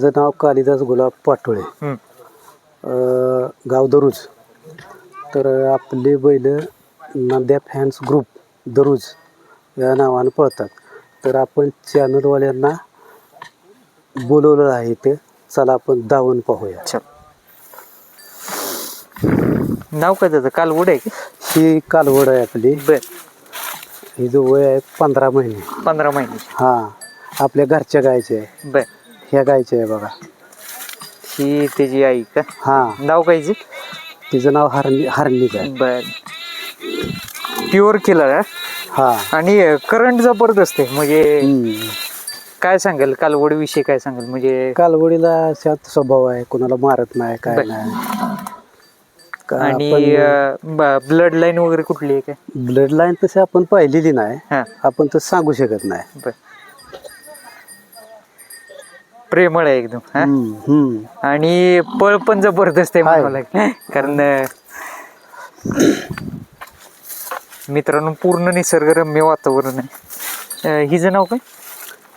माझं नाव कालिदास गुलाब पाटोळे. अ, गाव दरुज. तर आपले बैल नंद्या फॅन्स ग्रुप दरुज या नावानं पळतात. तर आपण चॅनलवाल्यांना बोलवलं आहे ते. चला आपण धावून पाहूया. चल नाव काय त्याचं? कालवड आहे की? ही कालवड आहे आपली. बर. ही जो वय आहे पंधरा महिने. पंधरा महिने. हां. आपल्या घरच्या गायचे आहे. बर. ह्या गायचे आहे बघा. ही त्याची आई का? हां. नाव कायची तिचं नाव हरणी हरणीच आहे बर. प्युअर किलर आहे. हां. आणि करंट जबरदस्त आहे. म्हणजे हम्म. काय सांगाल? कालवड विषयी काय सांगाल? म्हणजे कालवडीला शांत स्वभाव आहे. कोणाला मारत नाही काय बर. नाही. आणि ब्लड लाईन वगैरे कुठली आहे काय? ब्लड लाईन तशी आपण पाहिलेली नाही. हा. आपण तर सांगू शकत नाही. बर. प्रेमळ आहे एकदम हा हम्म, हम्म. आणि पळ पण जबरदस्त आहे. म्हणावं लागेल कारण अं, मित्रांनो पूर्ण निसर्गरम्य वातावरण आहे हिचं नाव काय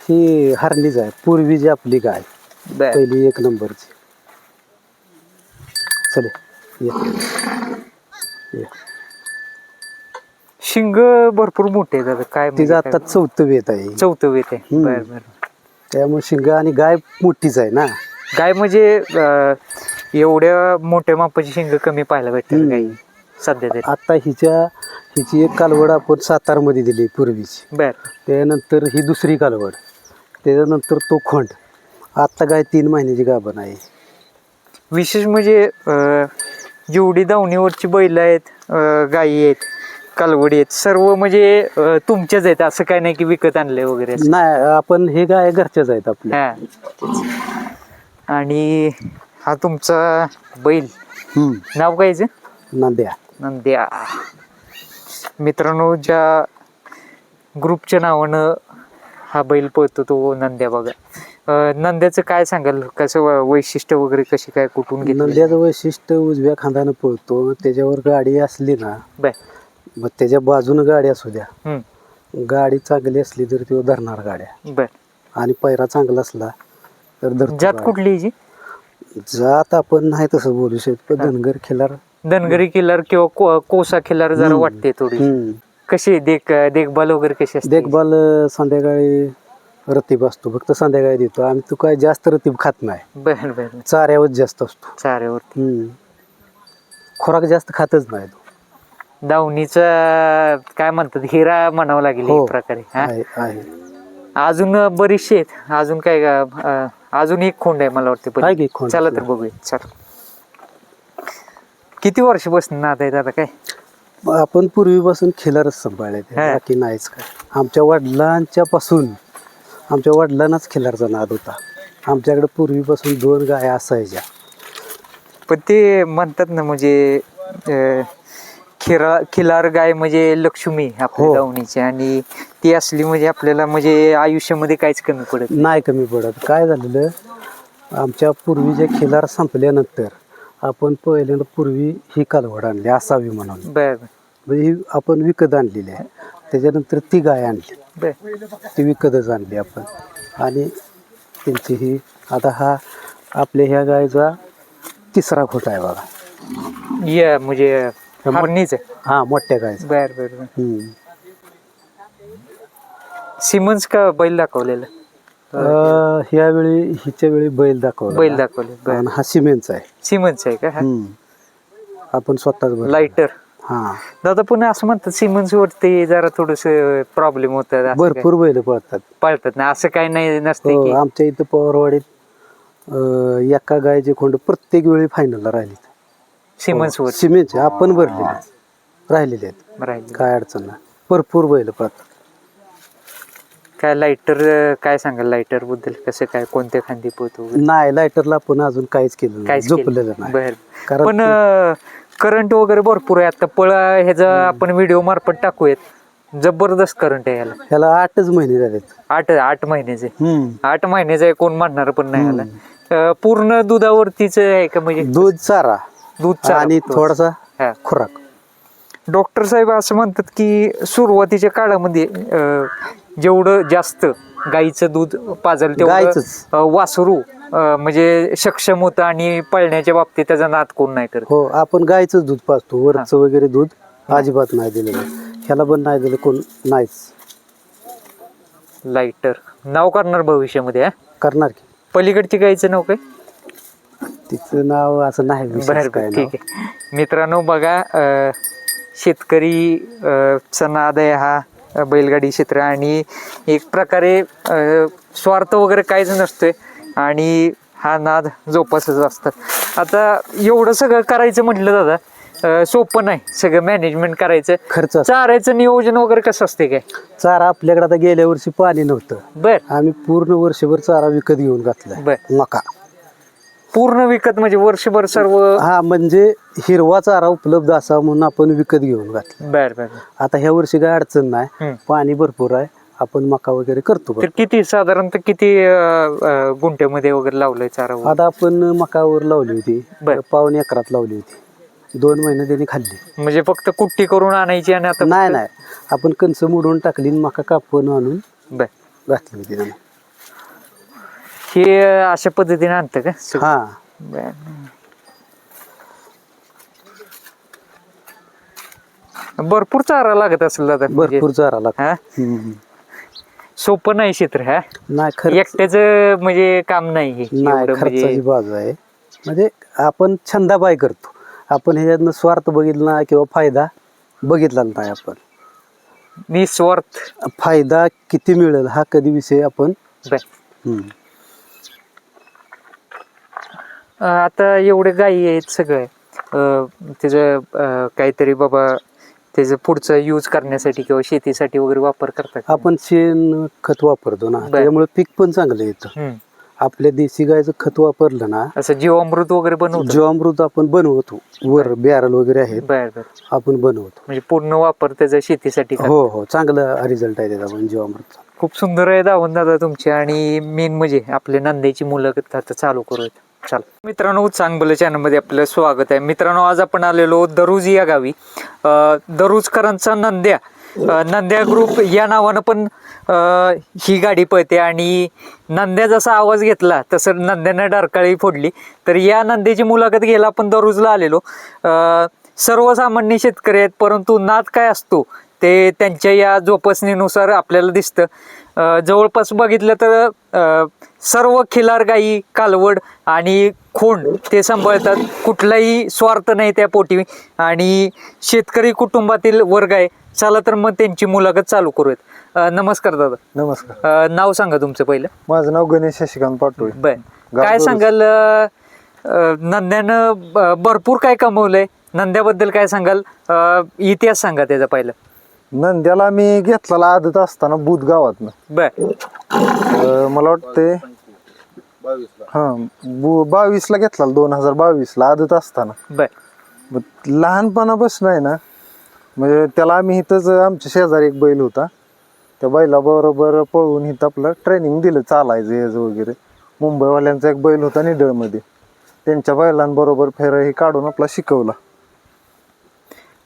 ही हरणीच आहे पूर्वीची आपली गाय बर पहिली एक नंबरची चले ये. ये. शिंग भरपूर मोठे आहेत आता काय म्हणजे तिचं काय? आता चौथं वेत आहे चौथं वेत आहे. बर बर त्यामुळे शिंग आणि गाय मोठीच आहे ना. गाय म्हणजे अं, एवढ्या मोठ्या मापाची शिंग कमी पाहायला हम्म. गाई सध्या तरी. आता हिच्या हिची एक कालवड आपण सातारमध्ये दिली पूर्वीची. बर. त्यानंतर ही दुसरी कालवड. त्याच्यानंतर तो खोंड. आत्ता गाय तीन महिन्याची गाभण आहे. विशेष म्हणजे अं, जेवढी दावणीवरची बैल आहेत अं, गायी आहेत. कालवडी आहेत सर्व म्हणजे अं, तुमच्याच आहेत असं काय नाही की विकत आणले वगैरे. नाही आपण हे गाय घरच्याच आहेत आपल्या हा. आणि हा तुमचा बैल. हम्म. नाव काय याचं? नांद्या. नंद्या. मित्रांनो ज्या ग्रुपच्या नावानं हा बैल पळतो तो नंद्या बघा. अं, नंद्याचं काय सांगाल? कसं व- वैशिष्ट्य वगैरे कशी काय कुठून घेतलं? नंद्याचं वैशिष्ट्य उजव्या खांदानं पळतो. त्याच्यावर गाडी असली ना बर. मग त्याच्या बाजूनं गाडी असू द्या. हम्म. गाडी चांगली असली तर तो धरणार गाड्या. बर. आणि पैरा चांगला असला तर धरतो जात गाड्या. कुठली हिची जात आपण नाही तसं बोलू शकत पण धनगर खिलार. धनगरी किल्लार किंवा को- कोसा किल्लार जरा हम्म. वाटते थोडी. हम्म. कशी आहे देख देखभाल वगैरे कशी असते? देखभाल अं, संध्याकाळी रतीब असतो फक्त संध्याकाळी देतो. आम्ही तू काय जास्त रतीब खात नाही. बर बर. चाऱ्यावर जास्त असतो. चाऱ्यावरती. हम्म. खोराक जास्त खातच नाही तो. दावणीचा काय म्हणतात हिरा म्हणावं लागेल हो. एक प्रकारे हा? आहे आहे. अजून बरीचशे आहेत. अजून काय अं, अजून एक खोंड आहे मला वाटते आहे की खोंड? चला तर बघूया. चल. किती वर्ष बसून नाद आहेत आता काय? मग आपण पूर्वीपासून खिलारच सांभाळले ते. हा. बाकी नाहीच काय. आमच्या वडिलांच्या पासून आमच्या वडिलांनाच खिलारचा नाद होता. आमच्याकडे पूर्वीपासून दोन गाया असायच्या. पण ते म्हणतात ना म्हणजे अं, खिरा खिलार गाय म्हणजे लक्ष्मी आपल्या हो. दावणीची आणि ती असली म्हणजे आपल्याला म्हणजे आयुष्यामध्ये काहीच कमी पडत नाही. नाही कमी पडत. काय झालेलं? आमच्या पूर्वीचे खिलार संपल्यानंतर आपण पहिल्यांदा पूर्वी ही कालवड आणली असावी म्हणून. बर, म्हणजे ही आपण विकत आणलेली आहे. त्याच्यानंतर ती गाय आणली. बर. ती विकतच आणली आपण. आणि त्यांची ही आता हा आपल्या ह्या गायचा तिसरा खोटा आहे बघा. या म्हणजे हरणीच आहे. हा मोठ्या गायचा. बर बर बर. हम्म. सिमन्स का बैल दाखवलेलं? अं, ह्यावेळी हिच्या वेळी बैल दाखवला बैल दाखवले बर. आणि हा सिमेंटचा आहे. सिमन्स आहे का? हा? हम्म. आपण स्वतःच बनवला. लाइटर हा. दादा पुन्हा असं म्हणतात सिमन्स वरती जरा थोडस प्रॉब्लेम होतात काय? भरपूर बैल पळतात. पळतात ना असं काही नाही नसते हो, की. आमच्या इथं पवारवाडीत अं, एका गायचे खोंड प्रत्येक वेळी फायनलला राहिली सिमन्स वर सिमेंटचे आपण भरलेले. राहिलेले आहेत. राहील काय अडचण नाही. भरपूर बैल पळतात काय लाइटर काय सांगाल? लाइटरबद्दल कसं काय? कोणत्या खांदी पोहतो नाही लायटरला आपण अजून काहीच केलं नाही. काहीच झोपलेलं नाही. बर. कारण पण करंट वगैरे भरपूर आहे. आता पळ ह्याचा आपण व्हिडिओ मार्फत टाकूयात. जबरदस्त करंट आहे ह्याला. ह्याला आठच महिने झालेत. आठ आठ महिन्याचे. हम्म. आठ महिन्याचं आहे कोण म्हणणार पण नाही ह्याला. अं, पूर्ण दुधावरतीच आहे का म्हणजे? दूध चारा. दूध चारा. आणि. थोडासा हा. खुराक. डॉक्टर साहेब असं म्हणतात की सुरुवातीच्या काळामध्ये अं, जेवढं जास्त गाईचं दूध पाजल तेवढं गाईचंच. अं, वासरू अं, म्हणजे सक्षम होतं आणि पळण्याच्या बाबतीत त्याचा नाद कोण नाही करत. हो आपण गायचं दूध पाजतो वरचं वगैरे दूध अजिबात नाही दिलेलं ह्याला पण नाही दिलं कोण नाहीच. लाइटर नाव करणार भविष्यामध्ये हा? करणार की. पलीकडची गायचं नाव काय? तिचं नाव असं नाही विशेष बरं काय बरं नाव. ठीक आहे. मित्रांनो बघा अं, शेतकरी अं, चा नाद आहे हा अं, बैलगाडी क्षेत्र आणि एक प्रकारे अं, स्वार्थ वगैरे काहीच नसतोय आणि हा नाद जोपासच असतात. आता एवढं सगळं करायचं म्हटलं दादा अं, सोपं नाही. सगळं मॅनेजमेंट करायचं. खर्च असतो. चारायचं नियोजन वगैरे कसं असते काय? चारा आपल्याकडे आता गेल्या वर्षी पाणी नव्हतं. बर. आम्ही पूर्ण वर्षभर चारा विकत घेऊन घातलाय. बर. मका. पूर्ण विकत म्हणजे वर्षभर सर्व हा म्हणजे हिरवा चारा उपलब्ध असा म्हणून आपण विकत घेऊन घातला. बर बर आता ह्या वर्षी काय अडचण नाही. पाणी भरपूर आहे. आपण मका वगैरे करतो. तर किती साधारणतः किती अं, अं, गुंठ्यामध्ये वगैरे लावलंय चारा वगैरे? आता आपण मकावर लावली होती. बर. पावणे एकरात लावली होती. दोन महिने त्यांनी खाल्ली. म्हणजे फक्त कुट्टी करून आणायची आणि आता नाही नाही. आपण कणस मोडून टाकली आणि मका कापून आणून बर. घातली होती त्यांना. हे अशा पद्धतीने आणतं का? सगळं? हा. बर. भरपूर चारा लागत असेल दादा. म्हणजे. भरपूर चारा लागतो. हा? हम्म. सोपं नाही क्षेत्र हा? नाही खर्च. एकट्याच म्हणजे काम नाही हे. नाही एवढं खर्चाची म्हणजे बाजू आहे. म्हणजे आपण छंदाबाई करतो. आपण ह्याच्यातनं स्वार्थ बघितला नाही किंवा फायदा बघितला नाही आपण. निस्वार्थ. फायदा किती मिळेल हा कधी विषय आपण बर. हम्म. अं, आता एवढे गायी आहेत सगळे. त्याचं काहीतरी बाबा त्याचं पुढचं यूज करण्यासाठी किंवा शेतीसाठी वगैरे वापर करतात. आपण शेण खत वापरतो ना. त्यामुळे पीक पण चांगलं येतं. आपल्या देशी गायचं खत वापरलं ना असं जीवामृत वगैरे बनवतो. जीवामृत आपण बनवतो. वर बॅरल वगैरे आहेत. बर आपण बनवतो. म्हणजे पूर्ण वापर त्याचा शेतीसाठी. हो हो. चांगला रिझल्ट आहे त्याचा पण जीवामृतचा. खूप सुंदर आहे दावण दादा तुमची. आणि मेन म्हणजे आपल्या नंद्याची मुलाखत आता चालू करूयात. चला. मित्रांनो चांगलं चॅनलमध्ये आपलं स्वागत आहे. मित्रांनो आज आपण आलेलो दरुज या गावी. अं, दरुजकरांचा नंद्या. नंद्या ग्रुप या नावानं पण ही गाडी पळते आणि नंद्या जसा आवाज घेतला तसं नंद्यानं डारकाळी फोडली. तर या नंद्याची मुलाखत घ्यायला आपण दरुजला आलेलो. अं, सर्वसामान्य शेतकरी आहेत परंतु नाद काय असतो ते त्यांच्या या जोपासनेनुसार आपल्याला दिसतं. जवळपास बघितलं तर सर्व खिलार गायी कालवड आणि खोंड ते सांभाळतात. कुठलाही स्वार्थ नाही त्या पोटी. आणि शेतकरी कुटुंबातील वर्ग आहे चला तर मग त्यांची मुलाखत चालू करूयात. नमस्कार दादा. नमस्कार. नाव सांगा तुमचं पहिलं. माझं नाव गणेश शशिकांत पाटोळे. बर. काय. सांगाल नंद्यानं भरपूर काय कमवलंय. नंद्याबद्दल काय सांगाल? इतिहास सांगा त्याचा पहिलं. नंद्याला मी घेतलेला आदत असताना बुध गावातनं. बर. अं, मला वाटते हा बु बावीसला घेतला दोन हजार बावीसला आदत असताना. बर. मग लहानपणापासून आहे ना म्हणजे त्याला आम्ही इथंच आमच्या शेजारी एक बैल होता. त्या बैलाबरोबर पळवून इथं आपलं ट्रेनिंग दिलं चालायचं याचं वगैरे. मुंबईवाल्यांचा एक बैल होता निडळमध्ये. त्यांच्या बैलांबरोबर फेर हे काढून आपला शिकवला.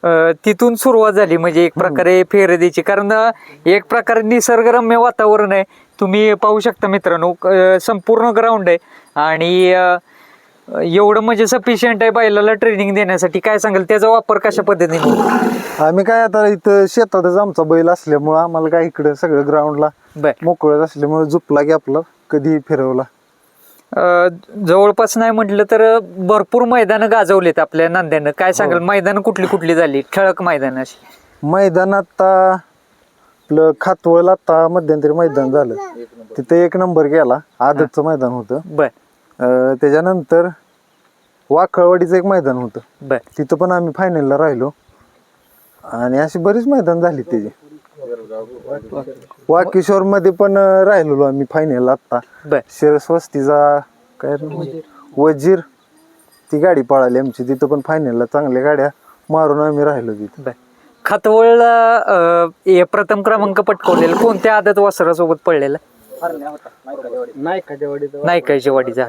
अ, तिथून सुरुवात झाली. म्हणजे एक प्रकारे फेरदीची. कारण अ, एक प्रकारे निसर्गरम्य वातावरण आहे. तुम्ही पाहू शकता मित्रांनो अ, संपूर्ण ग्राउंड आहे. आणि अ, एवढं म्हणजे सफिशियंट आहे बैलाला ट्रेनिंग देण्यासाठी. काय सांगाल? त्याचा वापर कशा पद्धतीने होतो? आम्ही काय आता इथं शेतातच आमचा बैल असल्यामुळं आम्हाला काय इकडे सगळं ग्राउंडला बर. मोकळत असल्यामुळे झुपला की आपलं कधी फिरवला. जवळपास नाही म्हटलं तर भरपूर मैदानं गाजवलेत आपल्या नांद्यानं. काय सांगाल? मैदानं कुठली कुठली झाली? ठळक मैदान अशी. मैदान आता आपलं खातवळ आता मध्यंतरी मैदान झालं. तिथे एक नंबर गेला. आदतचं मैदान होतं. बर. अं, त्याच्यानंतर वाकळवाडीचं एक मैदान होतं. बर. तिथं पण आम्ही फायनलला राहिलो. आणि अशी बरीच मैदान झाली त्याची. वाकेश्वर मध्ये पण राहिलेलो आम्ही फायनल आता बर. शिरस्वस्तीचा काय? वजीर. ती गाडी पळाली आमची. तिथं पण फायनलला चांगल्या गाड्या मारून आम्ही राहिलो तिथं. बर. खातवळला अ, हे प्रथम क्रमांक पटकवलेला कोणत्या आदत वासरासोबत पडलेला? नायकाच्या वाडीचा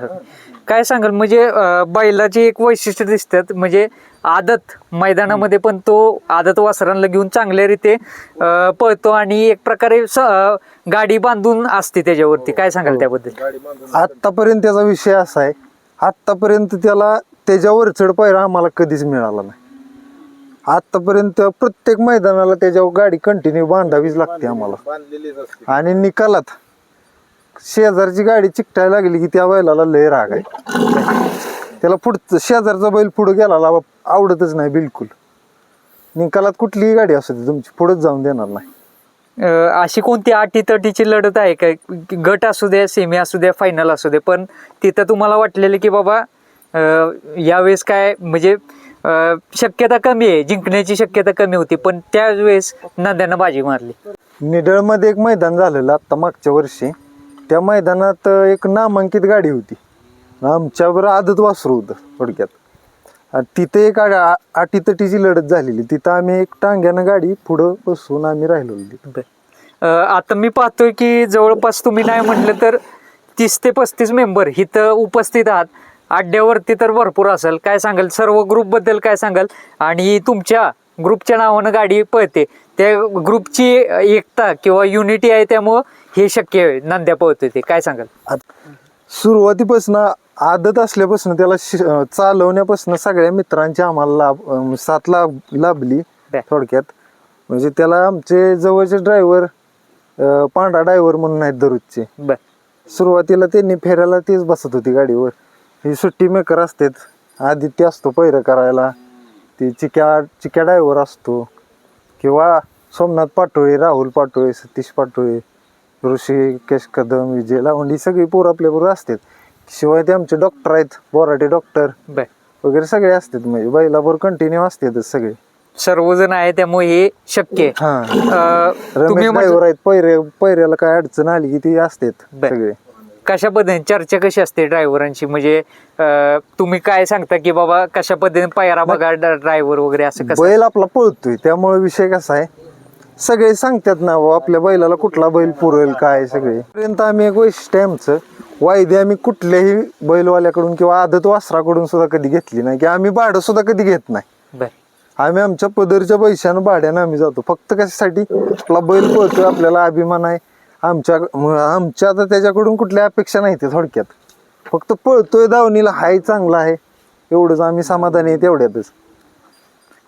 काय सांगाल म्हणजे अं, बैलाची एक वैशिष्ट्य दिसतात म्हणजे आदत. मैदानामध्ये पण तो आदत वासरांना घेऊन चांगल्या रीते अं, पळतो आणि एक प्रकारे स- अं, गाडी बांधून असते त्याच्यावरती. काय सांगाल त्याबद्दल? आत्तापर्यंत त्याचा विषय असा आहे आत्तापर्यंत त्याला त्याच्यावर चढ पायरा आम्हाला कधीच मिळाला नाही. आत्तापर्यंत प्रत्येक मैदानाला त्याच्यावर गाडी कंटिन्यू बांधावीच लागते आम्हाला. आणि निकालात शेजारची गाडी चिकटायला लागली की त्या बैलाला लय राग आहे. त्याला पुढचं शेजारचा बैल पुढे गेला आवडतच नाही बिलकुल. निकालात कुठलीही गाडी असू दे तुमची पुढेच जाऊन देणार नाही. अशी कोणती अटी तटीची लढत आहे काय गट असू द्या सेमी असू द्या फायनल असू दे पण तिथं तुम्हाला वाटलेलं की बाबा यावेळेस काय म्हणजे शक्यता कमी आहे जिंकण्याची शक्यता कमी होती पण त्यावेळेस नंद्यानं बाजी मारली. निडळमध्ये एक मैदान झालेलं आत्ता मागच्या वर्षी. त्या मैदानात एक नामांकित गाडी होती. आमच्यावर आदत वासरू होतं थोडक्यात. आणि तिथे एक आटीतटीची लढत झालेली. तिथं आम्ही एक टांग्यानं गाडी पुढं बसून आम्ही राहिलो होती आता मी पाहतोय की जवळपास तुम्ही नाही म्हटलं तर तीस ते पस्तीस मेंबर इथं उपस्थित आहात. अड्ड्यावरती तर भरपूर असेल. काय सांगाल? सर्व ग्रुपबद्दल काय सांगाल? आणि तुमच्या ग्रुपच्या नावानं गाडी पळते. त्या ग्रुपची एकता किंवा युनिटी आहे त्यामुळं हे शक्य आहे. नांद्या पळतोय ते. काय सांगाल? सुरुवातीपासून आदत असल्यापासून त्याला शि- अं, चालवण्यापासून सगळ्या मित्रांची आम्हाला लाभ अं, साथ लाभ लाभली बर. थोडक्यात. म्हणजे त्याला आमचे जवळचे ड्रायव्हर पांढरा ड्रायव्हर म्हणून आहेत दररोजचे. बर. सुरुवातीला त्यांनी फेरायला तेच बसत होती गाडीवर. ही सुट्टी मेकर असतात. आदित्य असतो पैर करायला. ती चिक्या चिक्या ड्रायव्हर असतो. किंवा सोमनाथ पाटोळे राहुल पाटोळे सतीश पाटोळे ऋषिकेश कदम विजय लावंडी सगळी पोरं आपल्याबरोबर असतात. शिवाय ते आमचे डॉक्टर आहेत बोराटे डॉक्टर बर. वगैरे सगळे असतात. म्हणजे बैलाबरोबर कंटिन्यू असतातच सगळे. सर्वजण आहे त्यामुळे हे शक्य आहे. हा. अं, तुम्ही रमेश म्हटलं- ड्रायव्हर आहेत पैरे पैऱ्याला काय अडचण आली की ती असतात बर. सगळे. कशा पद्धतीने चर्चा कशी असते ड्रायव्हरांची? म्हणजे तुम्ही काय सांगता की बाबा कशा पद्धतीने पायरा बघा ड्रायव्हर वगैरे असं कसं? बैल आपला पळतोय त्यामुळे विषय कसा आहे? सगळे सांगतात ना आपल्या बैलाला कुठला बैल पुरेल काय सगळे? पर्यंत आम्ही एक वैशिष्ट्य आमचं. वायदे आम्ही कुठल्याही बैलवाल्याकडून किंवा आदत वासराकडून सुद्धा कधी घेतली नाही की आम्ही भाडं सुद्धा कधी घेत नाही. आम्ही आमच्या पदरच्या पैशानं भाड्यानं आम्ही जातो. फक्त कशासाठी? आपला बैल पळतोय आपल्याला अभिमान आहे. आमच्या आमच्या आता त्याच्याकडून कुठल्या अपेक्षा नाही ते थोडक्यात. फक्त पळतोय दावणीला हाय चांगला आहे. एवढंच आम्ही समाधानी आहे तेवढ्यातच.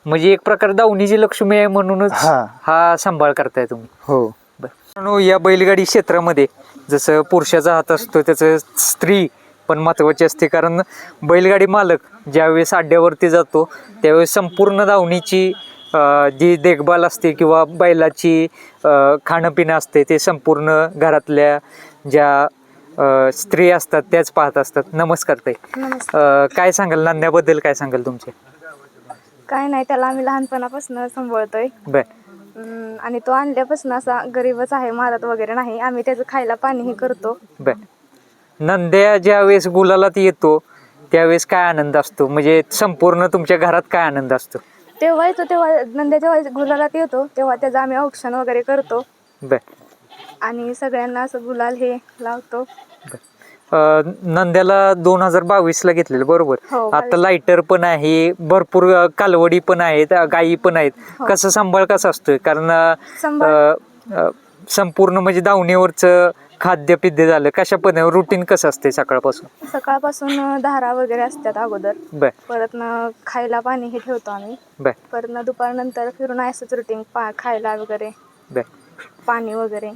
म्हणजे एक प्रकार दावणीची लक्ष्मी आहे म्हणूनच हा. हा सांभाळ करताय तुम्ही. हो. मित्रांनो, या बैलगाडी क्षेत्रामध्ये जसं पुरुषाचा हात असतो त्याचं स्त्री पण महत्वाची असते. कारण बैलगाडी मालक ज्यावेळेस अड्ड्यावरती जातो त्यावेळेस संपूर्ण दावणीची जी देखभाल असते किंवा बैलाची खाणंपिणं असते ते संपूर्ण घरातल्या ज्या स्त्री असतात त्याच पाहत असतात. नमस्कार ताई. अं, काय सांगाल? नांद्याबद्दल काय सांगाल तुमचे? काय नाही त्याला आम्ही लहानपणापासून सांभाळतोय. बर. अं, आणि तो आणल्यापासून असा गरीबच आहे मारत वगैरे नाही. आम्ही त्याचं खायला पाणीही करतो. बर. नंद्या ज्या वेळेस गुलालात येतो त्यावेळेस काय आनंद असतो? म्हणजे संपूर्ण तुमच्या घरात काय आनंद असतो? तेव्हा येतो तेव्हा नंद्या जेव्हा गुलालात येतो तेव्हा त्याचं आम्ही औक्षण वगैरे करतो. बर. आणि सगळ्यांना असं गुलाल हे लावतो. अं, नंद्याला दोन हजार बावीस ला घेतलेलं बरोबर. हो, आता लाइटर पण आहे भरपूर अं, कालवडी पण आहेत अं, गायी पण आहेत. कसं सांभाळ कसा असतोय? कारण अं, सांभाळ? अं, अं, संपूर्ण म्हणजे दावणीवरचं खाद्य पिद्य झालं कशा पद्धतीने? रुटीन कसं असते सकाळपासून? सकाळपासून धारा वगैरे असतात अगोदर. बर. परत न खायला पाणी हे ठेवतो आम्ही. बर. परत न दुपारनंतर फिरून असंच रुटीन पा खायला वगैरे. बर. पाणी वगैरे.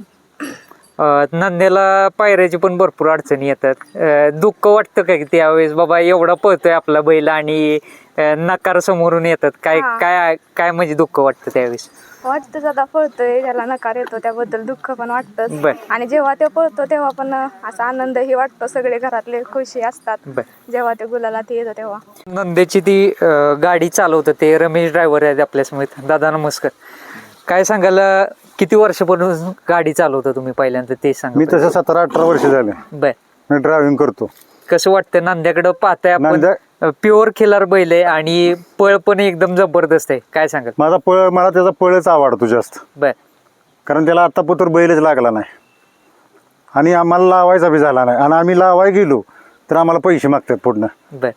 अं, नंद्याला पायऱ्याची पण भरपूर अडचणी येतात. अं, दुःख वाटतं काय की त्यावेळेस बाबा एवढा पळतोय आपला बैल आणि अं, नकार समोरून येतात. काय हा. काय काय म्हणजे दुःख वाटतं त्यावेळेस? वाटतंच आता पळतोय. त्याला नकार येतो त्याबद्दल दुःख पण वाटतंच बर. आणि जेव्हा ते पळतो तेव्हा पण असा आनंदही वाटतो. सगळे घरातले खुशी असतात. बर. जेव्हा ते गुलाला येतो तेव्हा. नंद्याची ती अं, गाडी चालवतं ते रमेश ड्रायव्हर आहेत आपल्यासमोर दादा नमस्कार. काय सांगाल अं, किती वर्षापासून गाडी चालवता तुम्ही पहिल्यांदा? ते मी सांगा तसं सतरा अठरा वर्ष झाले. बर. मी ड्रायव्हिंग करतो. कसं वाटतं नांद्याकडं पाहताय आपण. नांद्या- प्युअर खिलार बैल आहे आणि पळ पण एकदम जबरदस्त आहे. काय सांगाल? माझा पळ मला त्याचा पळच आवडतो जास्त. बर. कारण त्याला आता पुत्र बैलच लागला नाही. आणि आम्हाला लावायचा बी झाला नाही. आणि आम्ही लावाय गेलो तर आम्हाला पैसे मागतात पुढनं. बर.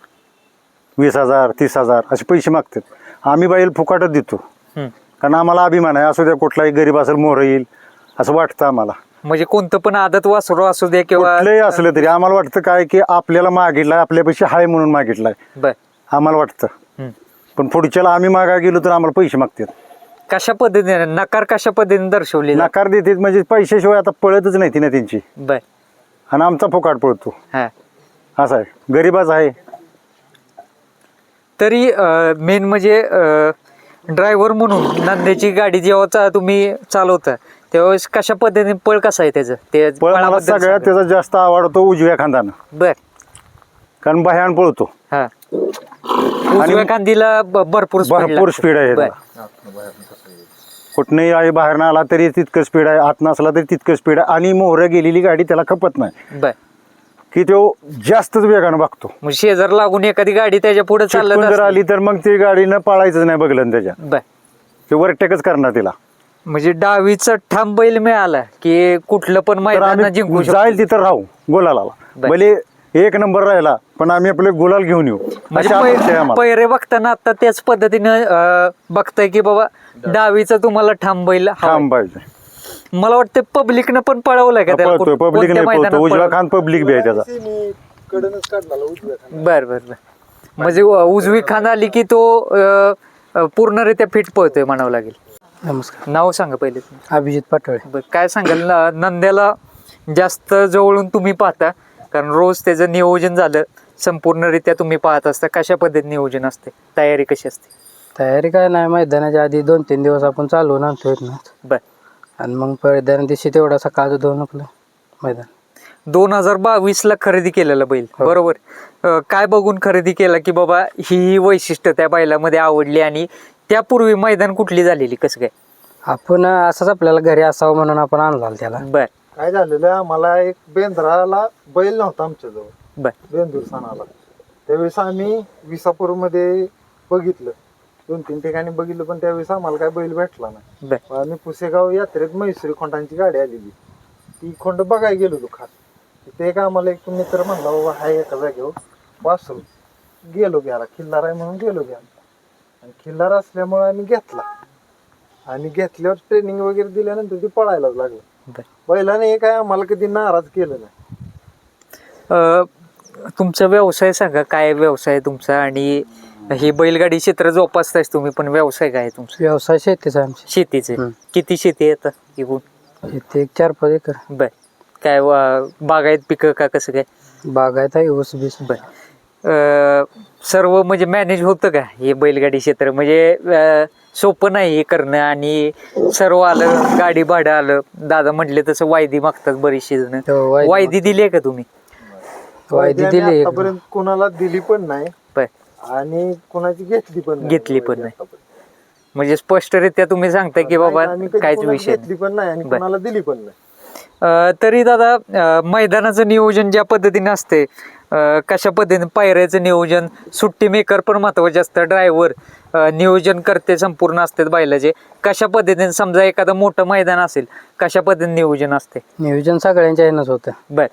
वीस हजार तीस हजार असे पैसे मागतात. आम्ही बैल फुकाटच देतो. हम्म. कारण आम्हाला अभिमान आहे. असू द्या कुठलाही गरीब असेल मोर येईल असं वाटतं आम्हाला. म्हणजे कोणतं पण आदत वासरू असू दे किंवा कुठलंही असलं तरी आम्हाला वाटतं काय की आपल्याला मागितलाय आपल्यापेक्षा हाय म्हणून मागितलाय. बर. आम्हाला वाटतं. पण पुढच्याला आम्ही मागा गेलो तर आम्हाला पैसे मागतात. कशा पद्धतीने नकार कशा पद्धतीने दर्शवले नकार देतात म्हणजे पैशाशिवाय आता पळतच नाही ती ना त्यांची. बर. आणि आमचा फुकाट पळतो. हा. असं आहे. गरीबाच आहे. तरी मेन म्हणजे ड्रायव्हर म्हणून नंद्याची गाडी जेव्हा चा- तुम्ही चालवता त्यावेळेस कशा पद्धतीने पळ कसा आहे त्याचं? ते पळ मला पळाबद्दल सगळ्यात सांगा. त्याचा जास्त आवडतो उजव्या खांदानं. बर. कारण भयान पळतो. हा. उजव्या खांदीला ब- भरपूर speed भरपूर लागते. स्पीड आहे. बर. त्याला. कुठनंही आहे बाहेर आला तरी तितकं स्पीड आहे. आत नसला तरी तितकं स्पीड आहे. आणि मोहरं गेलेली गाडी त्याला खपत नाही. बर. की तो जास्तच वेगानं बघतो. मग शेजार लागून एखादी गाडी त्याच्या पुढे चिटकून जर चालत आली तर मग ती गाडीनं पळायचंच नाही बघलं त्याच्या. बर. ते वरटेकच करणार तिला. म्हणजे डावीचा ठाम बैल मिळाला की कुठलं पण तर मैदान जिंकू आम्ही शकतो जाईल तिथं राहू गुलाला बर. भले एक नंबर राहिला पण आम्ही आपले गुलाल घेऊन येऊ म्हणजे अशी अपेक्षा आहे पै- आम्हाला. पैरे बघताना आता त्याच पद्धतीनं अं, बघताय की बाबा डावीचा तुम्हाला ठाम बैल हवाय. थांब पाहिजे मला वाटतं पब्लिकनं पण पळवलंय का त्याला? पळतोय कोण- पब्लिक कोणत्या नाही पळतो मैदानात उजवा पळवलं? खान पब्लिक बी आहे त्याचा कडनच काढला उजव्या खाली. बर बर बर म्हणजे उ- उजवी खान आली की तो अं, अं, पूर्णरित्या फिट पळतोय म्हणावं लागेल नमस्कार. नाव सांगा पहिले तुम्ही. अभिजित पाटोळे. बर काय सांगाल न- नंद्याला जास्त जवळून तुम्ही पाहता? कारण रोज त्याचं नियोजन झालं संपूर्णरित्या तुम्ही पाहत असता. कशा पद्धतीने नियोजन असते? तयारी कशी असते? तयारी काय नाही मैदानाच्या आधी दोन तीन दिवस आपण चालवून आणतोय ना बर. आणि मग मैदाना दिवशी तेवढा सकाळचं दोन आपलं मैदान. दोन हजार बावीस ला खरेदी केलेला बैल. बरोबर. अं, काय बघून खरेदी केला की बाबा ही ही वैशिष्ट्य त्या बैलामध्ये आवडली आणि त्यापूर्वी मैदान कुठली झालेली? कसं काय? आपण असंच आपल्याला घरी असावं म्हणून आपण आणला त्याला. बर. काय झालेलं आम्हाला एक बेंद्राला बैल नव्हता आमच्याजवळ. बर. बेंदूर सणाला. त्यावेळेस आम्ही विसापूरमध्ये बघितलं. दोन तीन ठिकाणी बघितलं पण त्यावेळेस आम्हाला काय बैल भेटला नाही. बर. आम्ही पुसेगाव यात्रेत म्हैसुरी खोंडांची गाडी आलेली. ती खोंड बघायला गेलो होतो खास. ते एक आम्हाला एक मित्र म्हणला बाबा हाय एका जागेवर वासरू. गेलो घ्यायला खिल्लार आहे म्हणून गेलो घ्यायला. आणि खिल्लार असल्यामुळे आम्ही घेतला. आणि घेतल्यावर ट्रेनिंग वगैरे दिल्यानंतर ती पळायलाच लागलं. बैलाने हे काय आम्हाला कधी नाराज केलं नाही. अं, तुमचा व्यवसाय सांगा काय व्यवसाय आहे तुमचा? आणि ही बैलगाडी क्षेत्र जोपासतायच तुम्ही पण व्यवसाय काय आहे तुमचा? व्यवसाय शेतीचा आमची. शेतीचे हम्म. किती शेती येतं एकूण? इथे एक चार पाच एकर. बर. काय वा- बागायत पिकं का कसं काय? बागायत आहे ऊस बीस. बर. सर्व म्हणजे मॅनेज होतं का हे बैलगाडी क्षेत्र म्हणजे सोपं नाही हे करणं आणि सर्व आलं गाडी भाडं आलं दादा म्हटले तसं वायदी मागतात बरीचशी जण हो, वायदी वायदी दिली आहे का तुम्ही वायदी आम्ही दिली एक. आतापर्यंत कोणाला दिली पण नाही बर आणि कोणाची घेतली पण नाही. घेतली पण नाही. म्हणजे स्पष्टरित्या तुम्ही सांगता की बाबा आम्ही कधी काहीच विषय नाही. घेतली पण नाही आणि बर. कोणाला दिली पण नाही तरी दादा मैदानाचं नियोजन ज्या पद्धतीने असते कशा पद्धतीने पायऱ्याचं नियोजन सुट्टी मेकर पण महत्त्वाचे असतं ड्रायव्हर नियोजन करते संपूर्ण असतात बैलाचे. कशा पद्धतीने समजा एखादं मोठं मैदान असेल कशा पद्धतीने नियोजन असते? नियोजन सगळ्यांच्या ह्यानंच होतं. बर.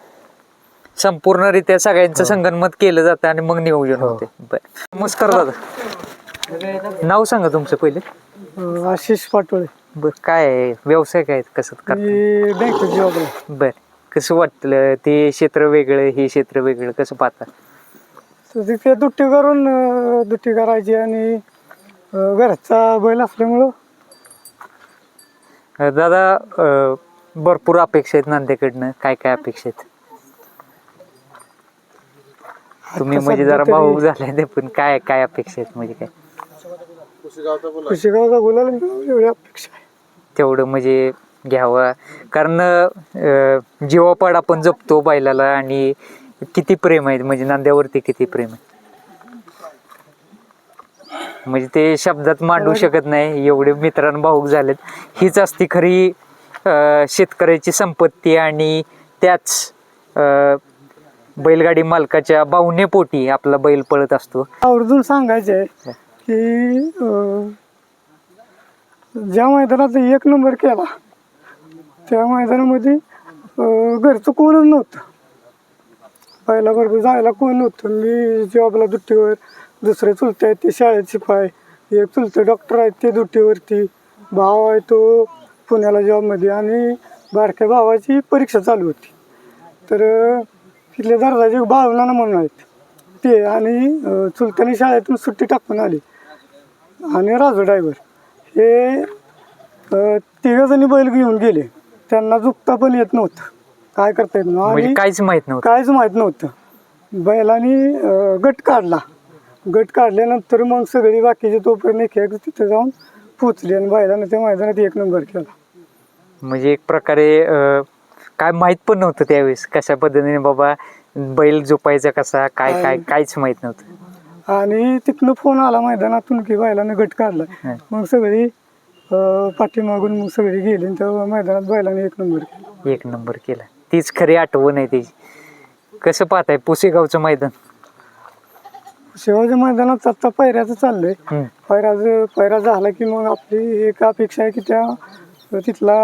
संपूर्णरित्या सगळ्यांचं संगनमत केलं जातं आणि मग नियोजन हो. होते. बर. नमस्कार दादा. नाव सांगा तुमचं पहिले. आशिष पाटोळे. बर काय आहे? व्यवसाय काय आहे? कसं करता? मी बँकेत जॉब आहे. बर कसं वाटलं? ते क्षेत्र वेगळं हे क्षेत्र वेगळं कसं पाहता? तिथे दुट्टी करून अं, दुट्टी करायची आणि अं, घरचा बैल असल्यामुळं. अं, दादा अं, भरपूर अपेक्षा आहेत नांदेकडनं काय काय अपेक्षा आहेत? तुम्ही म्हणजे जरा भाऊ झाले ते पण काय काय अपेक्षा आहेत म्हणजे काय? कुशेगावचा गुलाल मिळावा एवढी अपेक्षा आहे. तेवढं म्हणजे घ्यावं. कारण जीवापाड आपण जपतो बैलाला आणि किती प्रेम आहे म्हणजे नांद्यावरती किती प्रेम आहे म्हणजे ते शब्दात मांडू शकत नाही एवढे मित्रांनो भाऊक झालेत. हीच असती खरी शेतकऱ्याची संपत्ती आणि त्याच बैलगाडी मालकाच्या भावनेपोटी आपला बैल पळत असतो. आवर्जून सांगायचं आहे की ज्या मैदानात एक नंबर केला त्या मैदानामध्ये घरचं कोणच नव्हतं. पहिल्याबरोबर जायला कोण नव्हतं. मी जॉबला दुट्टीवर दुसरे चुलते आहेत ते शाळेत शिपाय एक चुलते डॉक्टर आहेत ते दुट्टीवरती. भाव आहे तो पुण्याला जॉबमध्ये आणि बारक्या भावाची परीक्षा चालू होती. तर तिथले दर्जाचे भावना म्हणून आहेत. ते आणि चुलत्याने शाळेतून सुट्टी टाकून आली. आणि राजू ड्रायव्हर हे तिघजणी बैल घेऊन गेले. त्यांना झुकता पण येत नव्हतं. काय करता येत नव्हतं? म्हणजे आणि काहीच माहीत नव्हतं. काहीच माहीत नव्हतं. बैलांनी अं, गट काढला. गट काढल्यानंतर मग सगळी बाकीचे तोपर्यंत एक एक तिथे जाऊन पोचले आणि बैलानं त्या मैदानात एक नंबर केला. म्हणजे एक प्रकारे अं, काय माहीत पण नव्हतं त्यावेळेस कशा पद्धतीने बाबा बैल झोपायचा कसा काय काय काहीच माहीत नव्हतं. आणि तिथनं फोन आला मैदानातून की बैलानं गट काढला. मग सगळी पाठीमागून मग सगळी गेली त्या मैदानात बैलाने एक नंबर केला. एक नंबर केला. तीच खरी आठवण आहे त्याची. कसं पाहताय पुसेगावचं मैदान? शिवाजी मैदानात आता पायऱ्याचं चाललंय. पायऱ्याचं पायरा झाला की मग आपली एक अपेक्षा आहे की त्या तिथला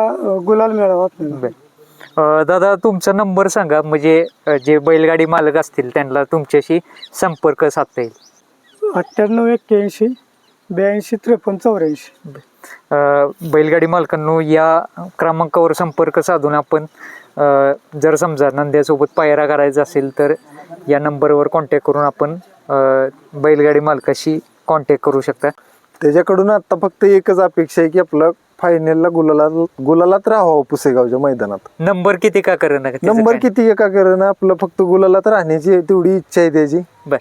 गुलाल मिळावा आपल्याला. दादा तुमचा नंबर सांगा. म्हणजे जे बैलगाडी मालक असतील त्यांना तुमच्याशी संपर्क साधता येईल. अठ्ठ्याण्णव एक्क्याऐंशी ब्याऐंशी त्रेपन्न चौऱ्याऐंशी. अं, बैलगाडी मालकांनो या क्रमांकावर संपर्क साधून आपण अं, जर समजा नंद्यासोबत पायरा करायचा असेल तर या नंबरवर कॉन्टॅक्ट करून आपण अं, बैलगाडी मालकाशी कॉन्टॅक्ट करू शकता. त्याच्याकडून आता फक्त एकच अपेक्षा आहे की आपलं फायनलला गुलाला गुलालात राहावं पुसेगावच्या मैदानात. नंबर किती का करणं नंबर किती एका करणं आपलं फक्त गुलालात राहण्याची तेवढी इच्छा आहे त्याची. बर.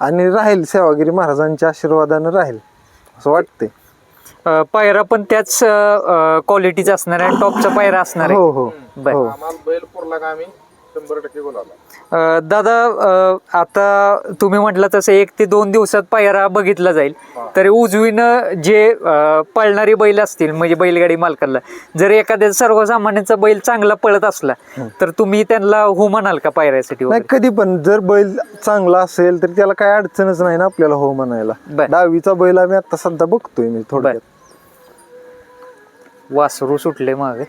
आणि राहील सेवागिरी महाराजांच्या आशीर्वादानं राहील असं वाटते अं, पायरा पण त्याच क्वालिटीचा असणार आहे टॉपचा पायरा असणार आहे. हो हो. बर. हो. अं, दादा अं, आता तुम्ही म्हटलं तसं एक ते दोन दिवसात पायरा बघितला जाईल. तर उजवीनं जे अं, पळणारी बैल असतील म्हणजे बैलगाडी मालकाला जर एखाद्या सर्वसामान्यांचा बैल चांगला पळत असला तर तुम्ही त्यांना हो म्हणाल का पायऱ्यासाठी नाही वगैरे? कधी पण जर बैल चांगला असेल तर त्याला काय अडचणच नाही ना आपल्याला हो म्हणायला. बर. डावीचा बैल आम्ही आता सध्या बघतोय मी थोडक्यात. वासरू सुटले मागे.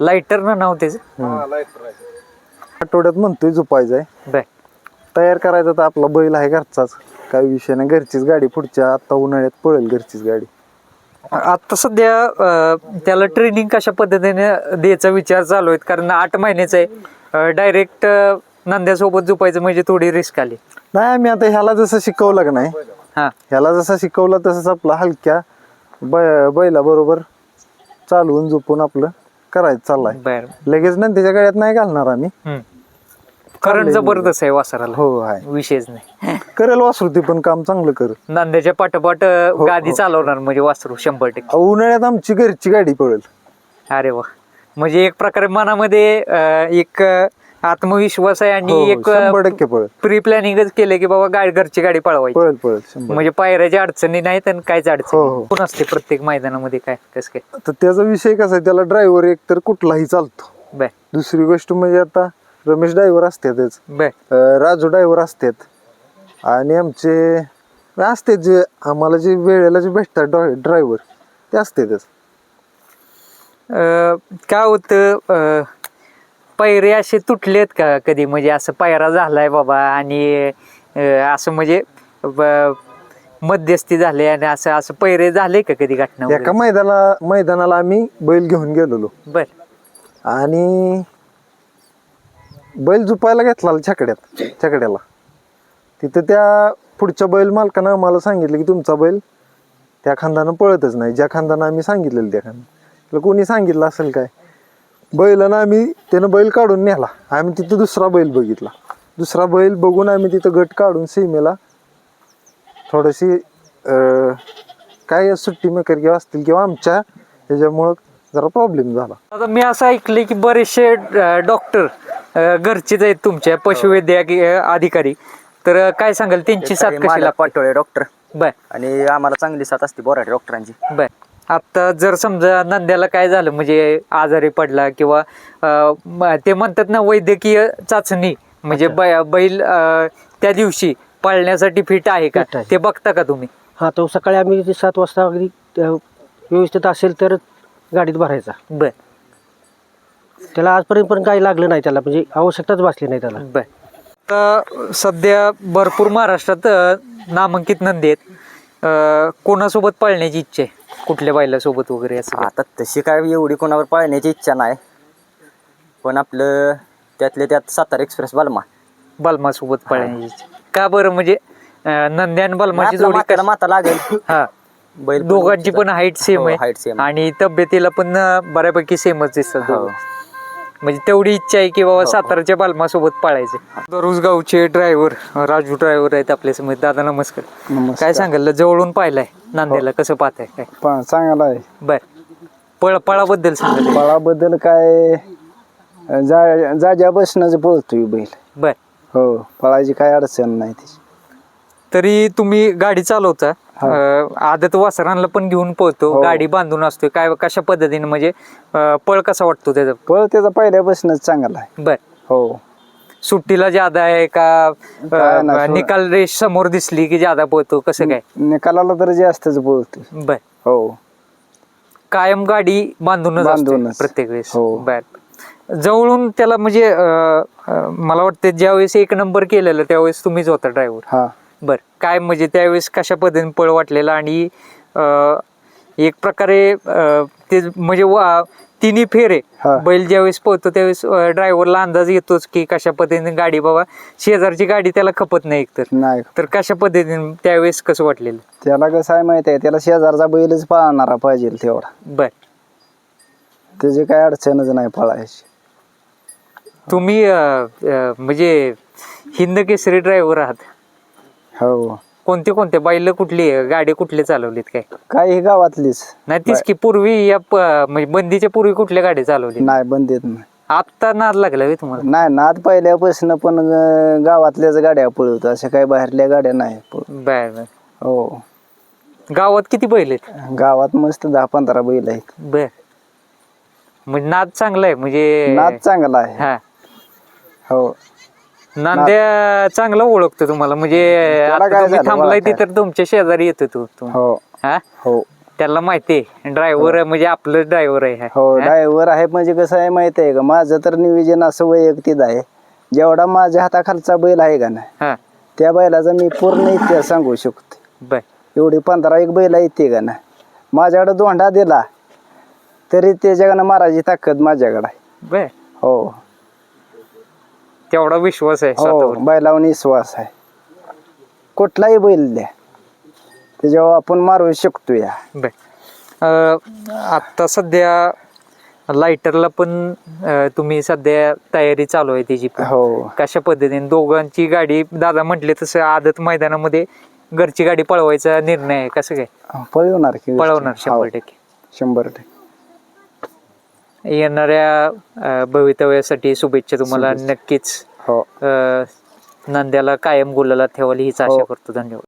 लाइटर ना नाव त्याचं? आठवड्यात म्हणतोय झोपायचा आहे. बर. तयार करायचा तर आपला बैल आहे घरचाच. काही विषय नाही घरचीच गाडी पुढच्या आता उन्हाळ्यात पळेल घरचीच गाडी. आता सध्या अं, त्याला ट्रेनिंग कशा पद्धतीने द्यायचा विचार चालू आहे कारण आठ महिन्याचं आहे. डायरेक्ट नंद्यासोबत झोपायचं म्हणजे थोडी रिस्क आली. नाही आम्ही आता ह्याला जसं शिकवलं का नाही हा. ह्याला जसं शिकवलं तसंच आपला हलक्या बै बैला बरोबर चालवून झोपून आपलं करायचं चाललाय. बर. लगेच ना त्याच्या गाड्यात नाही घालणार आम्ही. करंट जबरदस्त आहे वासराला. हो आहे. विषयच नाही. करेल वासृती पण काम चांगलं कर. नांद्याच्या पाठोपाठ अं, गादी चालवणार म्हणजे वासरू शंभर टक्के. उन्हाळ्यात आमची घरची गाडी पळेल. अरे वा. म्हणजे एक प्रकारे मनामध्ये अं, एक अं, आत्मविश्वास आहे हो, आणि हो, एक शंभर टक्के पळेल. प्री प्लॅनिंगच केलं की बाबा गाडी घरची गाडी पळवायची. पळेल पळेल. शंभर म्हणजे पायऱ्याच्या अडचणी नाहीत आणि काहीच हो, अडचणी हो. कोण असते प्रत्येक मैदानामध्ये काय कसं काय? तर त्याचा विषय कसा आहे त्याला ड्रायव्हर एक तर कुठलाही चालतो. बर. दुसरी गोष्ट म्हणजे आता रमेश ड्रायव्हर असतातच बर. अं, राजू ड्रायव्हर असतात. आणि आमचे असते जे आम्हाला जे वेळेला जे भेटतात ड्रायव्हर ते असतातच. अं, काय होतं अं, पायरे असे तुटलेत का कधी? म्हणजे असं पायरा झालाय बाबा आणि अं, असं म्हणजे ब- मध्यस्थी झाले आणि असं असं पैरे झाले का कधी घटना? एका मैदानाला मैदानाला आम्ही बैल घेऊन गेलेलो. बर. आणि बैल झुपायला घेतला छकड्यात छकड्याला. तिथं त्या पुढच्या बैल मालकानं आम्हाला सांगितलं की तुमचा बैल त्या खांदानं पळतच नाही. ज्या खांदानं आम्ही सांगितलेलं त्या खांदा कोणी सांगितलं असेल काय? बैलानं आम्ही त्यानं बैल काढून नेला. आम्ही तिथं दुसरा बैल बघितला. दुसरा बैल बघून आम्ही तिथं गट काढून सीमेला थोडीशी काय सुट्टी मेकर किंवा असतील किंवा आमच्या ह्याच्यामुळं जरा प्रॉब्लेम झाला. आता मी असं ऐकलंय की बरेचसे डॉक्टर घरचेच आहेत तुमच्या पशुवैद्यकीय अधिकारी. तर काय सांगाल? त्यांची साथ कशी मला लागते? पाठवले डॉक्टर बर. आणि आम्हाला चांगली साथ असते बोराटे डॉक्टरांची बर. आता जर समजा नंद्याला काय झालं म्हणजे आजारी पडला किंवा ते म्हणतात ना वैद्यकीय चाचणी म्हणजे बैल त्या दिवशी पाळण्यासाठी फिट आहे का. ते बघता का तुम्ही? हा तो सकाळी आम्ही सात वाजता अगदी व्यवस्थित असेल तर गाडीत भरायचा. बर. त्याला आजपर्यंत पण काही लागलं नाही त्याला म्हणजे आवश्यकताच भासली नाही त्याला. बर. आता सध्या भरपूर महाराष्ट्रात अ, नामांकित नंदी आहेत. अ, कोणासोबत पाळण्याची इच्छा आहे? कुठल्या बैलासोबत वगैरे असं? आता तशी काय एवढी कोणावर पाळण्याची इच्छा नाही. पण आपलं त्यातले त्यात सातारा एक्सप्रेस बालमा. बलमासोबत पाळण्याची इच्छा. का बरं? म्हणजे अ, नंद्या आणि बलमाची जोडी माता लागेल. हा. बैल दोघांची पण हाईट सेम हो, आहे. height same. आणि तब्येतीला पण बऱ्यापैकी सेमच दिसतात हो. दोघं. म्हणजे तेवढी इच्छा आहे की बाबा साताराच्या बालमासोबत पाळायचं. दररोज गावचे ड्रायव्हर राजू ड्रायव्हर आहेत आपल्यासमोर. दादा नमस्कार. काय सांगाल जवळून पाहिलाय नांदेला कसं पाहताय काय? पा चांगला आहे. बर. पळ पळाबद्दल सांगा पळाबद्दल काय जा जाज्या बसण्याचं पळतोय बैल. बर. हो पळायची काय अडचण नाही त्याची. तरी तुम्ही गाडी चालवता? आदत वासरांना पण घेऊन पळतो हो. गाडी बांधून असतो काय कशा पद्धतीने? म्हणजे पळ कसा वाटतो त्याचा? पळ त्याचा पहिल्यापासूनच चांगला आहे. बर. हो. सुट्टीला ज्यादा आहे का निकाल रेष समोर दिसली की ज्यादा पळतो? कसं काय? निकालाला तर जास्तच पळतोय बर. हो. कायम गाडी बांधूनच. प्रत्येक वेळेस. हो. बर. जवळून त्याला म्हणजे मला वाटतं ज्यावेळेस एक नंबर केलेला त्यावेळेस तुम्हीच होता ड्रायव्हर हा. बर काय म्हणजे त्यावेळेस कशा पद्धतीने पळ वाटलेला आणि अं, एक प्रकारे अं, ते म्हणजे वा- तिन्ही फेरे हा. बैल ज्यावेळेस पळतो त्यावेळेस ड्रायव्हरला अंदाज येतोच की कशा पद्धतीने गाडी बाबा शेजारची गाडी त्याला खपत नाही एकतर. नाही तर कशा पद्धतीने त्यावेळेस कसं वाटलेलं? त्याला कसं आहे माहिती आहे त्याला शेजारचा बैलच पळणारा पाहिजे तेवढा. बर. त्याची काय अडचणच नाही पळायची. तुम्ही अं, अं, म्हणजे हिंद केसरी ड्रायव्हर आहात. हो. कोणते कोणते? बैल कुठली गाडी कुठली चालवलीत काय? काही गावातलीच. नाही तीच की पूर्वी या प- म्हणजे बंदीच्या पूर्वी कुठल्या गाडी चालवली नाही बंदीत नाही. आत्ता नाद लागला होय तुम्हाला? नाही नाद पहिल्यापासून पण अं, गावातल्याच गाड्या पळवतो अशा काही बाहेरल्या गाड्या नाही पळवत. बर बर. हो. गावात किती बैल आहेत? गावात मस्त दहा पंधरा बैल आहेत. बर. म्हणजे नाद चांगला आहे म्हणजे नाद चांगला आहे. हा. हो. नांद्या चांगला ओळखतो तुम्हाला. म्हणजे आता काय तुम्ही झालं थांबलाय बघा ती तर तुमच्या शेजारी येतो तू. तू. हो. हा? हो. त्याला माहिती आहे. ड्रायव्हर म्हणजे आपलं ड्रायव्हर आहे हा. हो हा? ड्रायव्हर आहे म्हणजे कसं आहे माहिती आहे का? माझं तर नियोजन असं वैयक्तिक आहे. जेवढा माझ्या हाताखालचा बैल आहे का ना हा. त्या बैलाचा मी पूर्ण इतिहास सांगू शकतो. बर. एवढी पंधरा एक बैल येते का ना माझ्याकडे दोंडा दिला तरी त्याच्याकडनं मारायची ताकद माझ्याकडे आहे. बर. हो. तेवढा विश्वास आहे हो स्वतःवर बैलावर विश्वास आहे. कुठलाही बैल द्या त्याच्यावर आपण मारू शकतो या बर. अं, आता सध्या लाइटरला पण अं, तुम्ही सध्या तयारी चालू आहे त्याची पण. हो. कशा पद्धतीने? दोघांची गाडी दादा म्हटले तसं आदत मैदानामध्ये घरची गाडी पळवायचा निर्णय आहे कसं काय? पळवणार की पळवणार हो, शंभर टक्के. शंभर टक्के. येणाऱ्या अं, भवितव्यासाठी शुभेच्छा तुम्हाला नक्कीच. हो. अं, नंद्याला कायम गुलाला ठेवायला हीच आशा हो. करतो. धन्यवाद.